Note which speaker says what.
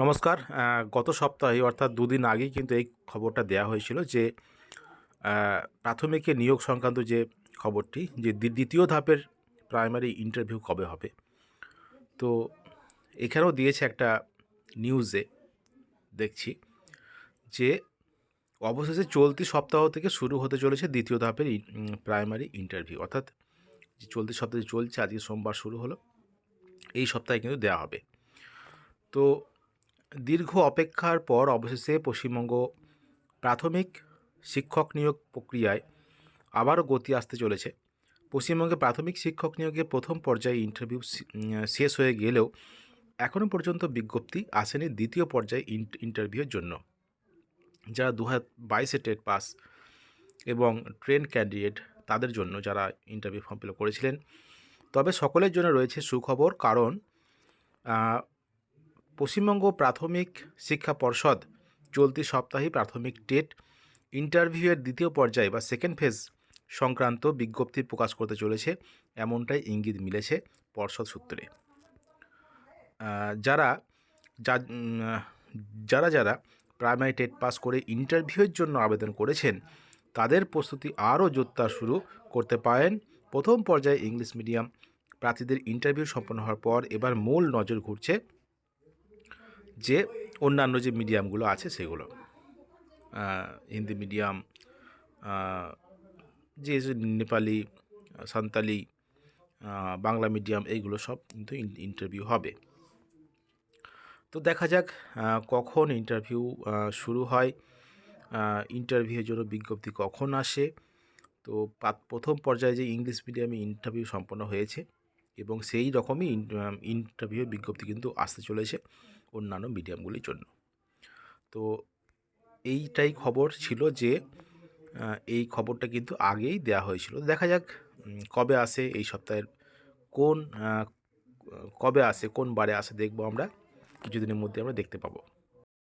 Speaker 1: নমস্কার। গত সপ্তাহে, অর্থাৎ দুদিন আগেই কিন্তু এই খবরটা দেওয়া হয়েছিল যে প্রাথমিকে নিয়োগ সংক্রান্ত যে খবরটি, যে দ্বিতীয় ধাপের প্রাইমারি ইন্টারভিউ কবে হবে? তো এখানেও দিয়েছে একটা নিউজে দেখছি যে, অবশেষে চলতি সপ্তাহ থেকে শুরু হতে চলেছে দ্বিতীয় ধাপের প্রাইমারি ইন্টারভিউ। অর্থাৎ যে চলতি সপ্তাহে চলছে, আজকে সোমবার শুরু হলো, এই সপ্তাহে কিন্তু দেওয়া হবে। তো দীর্ঘ অপেক্ষার পর অবশেষে পশ্চিমবঙ্গ প্রাথমিক শিক্ষক নিয়োগ প্রক্রিয়ায় আবারও গতি আসতে চলেছে। পশ্চিমবঙ্গে প্রাথমিক শিক্ষক নিয়োগে প্রথম পর্যায়ে ইন্টারভিউ শেষ হয়ে গেলেও এখনও পর্যন্ত বিজ্ঞপ্তি আসেনি দ্বিতীয় পর্যায়ে ইন- ইন্টারভিউর জন্য। যারা দু হাজার বাইশে টেট পাস এবং ট্রেন ক্যান্ডিডেট তাদের জন্য যারা ইন্টারভিউ ফর্ম ফিল করেছিলেন, তবে সকলের জন্য রয়েছে সুখবর কারণ পশ্চিমবঙ্গ প্রাথমিক শিক্ষা পর্ষদ চলতি সপ্তাহে প্রাথমিক টেট, ইন্টারভিউয়ের দ্বিতীয় পর্যায়ে বা সেকেন্ড ফেজ সংক্রান্ত বিজ্ঞপ্তি প্রকাশ করতে চলেছে, এমনটাই ইঙ্গিত মিলেছে পর্ষদ সূত্রে। যারা যারা যারা প্রাইমারি টেট পাস করে ইন্টারভিউয়ের জন্য আবেদন করেছেন, তাদের প্রস্তুতি আরও জোরদার শুরু করতে পারেন। প্রথম পর্যায়ে ইংলিশ মিডিয়াম প্রার্থীদের ইন্টারভিউ সম্পন্ন হওয়ার পর এবার মূল নজর ঘুরছে যে অন্যান্য যে মিডিয়ামগুলো আছে সেগুলো হিন্দি মিডিয়াম যে নেপালি, সান্তালি বাংলা মিডিয়াম, এইগুলো সব কিন্তু ইন্টারভিউ হবে। তো দেখা যাক কখন ইন্টারভিউ শুরু হয়। ইন্টারভিউয়ের জন্য বিজ্ঞপ্তি কখন আসে? তো প্রথম পর্যায়ে যে ইংলিশ মিডিয়ামে ইন্টারভিউ সম্পন্ন হয়েছে এবং সেই রকমই ইন্টারভিউ বিজ্ঞপ্তি কিন্তু আসতে চলেছে। অন্যান্য মিডিয়ামগুলির জন্য। তো এইটাই খবর ছিল যে এই খবরটা কিন্তু আগেই দেয়া হয়েছিল। দেখা যাক কবে আসে এই সপ্তাহের কোন কবে আসে, কোন বারে আসে দেখব আমরা। কিছুদিনের মধ্যে আমরা দেখতে পাবো।